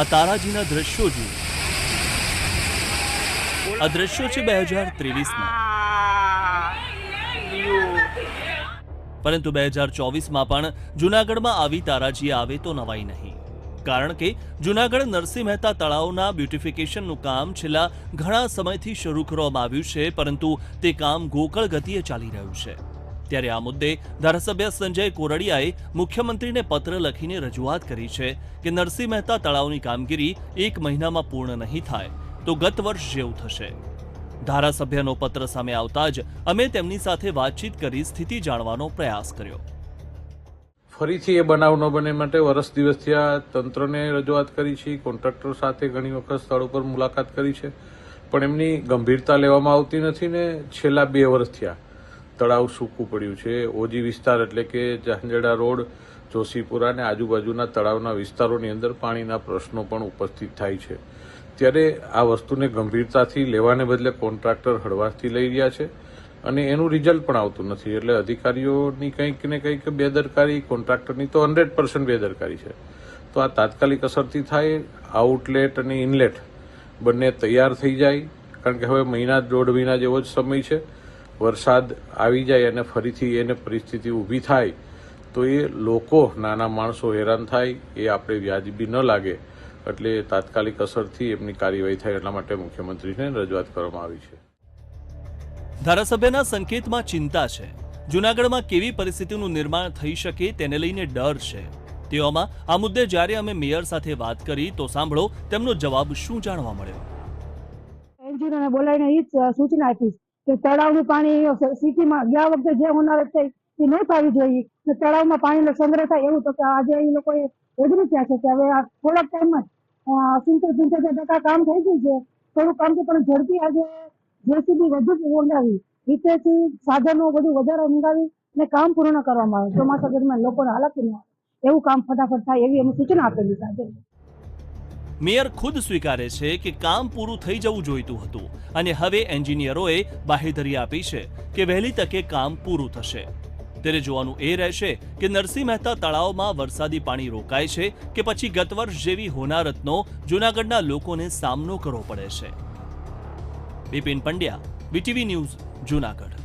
આ તારાજીના દ્રશ્યો જુઓ. આ દ્રશ્યો છે બે હજાર ત્રેવીસના. પરંતુ બે હજાર ચોવીસમાં પણ જુનાગઢમાં આવી તારાજી આવે તો નવાઈ નહીં. કારણ કે જુનાગઢ નરસિંહ મહેતા તળાવના બ્યુટિફિકેશનનું કામ છેલ્લા ઘણા સમયથી શરૂ કરવામાં આવ્યું છે, પરંતુ તે કામ ગોકળ ગતિએ ચાલી રહ્યું છે. ત્યારે આ મુદ્દે ધારાસભ્ય સંજય કોરડિયાએ મુખ્યમંત્રીને પત્ર લખીને રજૂઆત કરી છે કે નરસિંહ મહેતા તળાવની કામગીરી એક મહિનામાં પૂર્ણ નહીં થાય તો ગત વર્ષ જેવું થશે. ધારાસભ્યનો પત્ર સામે આવતા જ અમે તેમની સાથે વાતચીત કરી સ્થિતિ જાણવાનો પ્રયાસ કર્યો. ફરીથી એ બનાવ ન બને માટે વરસ દિવસથી આ તંત્રને રજૂઆત કરી છે, કોન્ટ્રાક્ટર સાથે ઘણી વખત સ્થળ ઉપર મુલાકાત કરી છે, પણ એમની ગંભીરતા લેવામાં આવતી નથી ને છેલ્લા બે વર્ષથી આ તળાવ સૂકું પડ્યું છે. ઓજી વિસ્તાર એટલે કે જાંજડા રોડ, જોશીપુરા અને આજુબાજુના તળાવના વિસ્તારોની અંદર પાણીના પ્રશ્નો પણ ઉપસ્થિત થાય છે. ત્યારે આ વસ્તુને ગંભીરતાથી લેવાને બદલે કોન્ટ્રાક્ટર હળવાશથી લઈ રહ્યા છે અને એનું રિઝલ્ટ પણ આવતું નથી. એટલે અધિકારીઓની કંઈક ને કંઈક બેદરકારી, કોન્ટ્રાક્ટરની તો હંડ્રેડ પર્સન્ટ બેદરકારી છે. તો આ તાત્કાલિક અસરથી થાય, આઉટલેટ અને ઇનલેટ બંને તૈયાર થઈ જાય. કારણ કે હવે મહિના દોઢ મહિના જેવો જ સમય છે. વરસાદ આવી જાય અને ફરીથી એને પરિસ્થિતિ ઊભી થાય તો એ લોકો નાના માણસો હેરાન થાય એ આપણે વ્યાજબી ન લાગે. એટલે તાત્કાલિક અસરથી એમની કાર્યવાહી થાય એટલા માટે મુખ્યમંત્રીને રજૂઆત કરવામાં આવી છે. ધારાસભ્યના સંકેતમાં ચિંતા છે. જૂનાગઢમાં કેવી પરિસ્થિતિનું નિર્માણ થઈ શકે તેને લઈને ડર છે. તેવામાં આ મુદ્દે જ્યારે અમે મેયર સાથે વાત કરી તો સાંભળો તેમનો જવાબ શું જાણવા મળ્યો. એન્જિનિયરને બોલાવીને એ સૂચના આપી. કે તળાવનું પાણી સિટીમાં ગયા વખતે જે હોનારત થઈ, એ ન થવી જોઈએ. તળાવમાં પાણીનો સંગ્રહ થાય એવું તો કે આજે એ લોકોએ ઓગણી થયા છે કે હવે આ થોડાક ટાઈમમાં સિત્તેર પંચોતેર ટકા કામ થઈ ગયું છે, થોડું કામ પણ ઝડપી આજે જેસીબી વધુ મંગાવી રીતેથી સાધનો બધું વધારે મંગાવી ને કામ પૂર્ણ કરવામાં આવે. ચોમાસા દરમિયાન લોકોને હાલાકી ન આવે. એવું કામ ફટાફટ થાય એવી અમે સૂચના આપેલી આજે. મેયર ખુદ સ્વીકારે છે કે કામ પૂરું થઈ જવું જોઈતું હતું અને હવે એન્જિનિયરોએ બાહેધરી આપી છે કે વહેલી તકે કામ પૂરું થશે. ત્યારે જોવાનું એ રહેશે કે નરસિંહ મહેતા તળાવમાં વરસાદી પાણી રોકાય છે કે પછી ગત વર્ષ જેવી હોનારતનો જૂનાગઢના લોકોને સામનો કરવો પડે છે. Bipin Pandya BTV news Junagadh.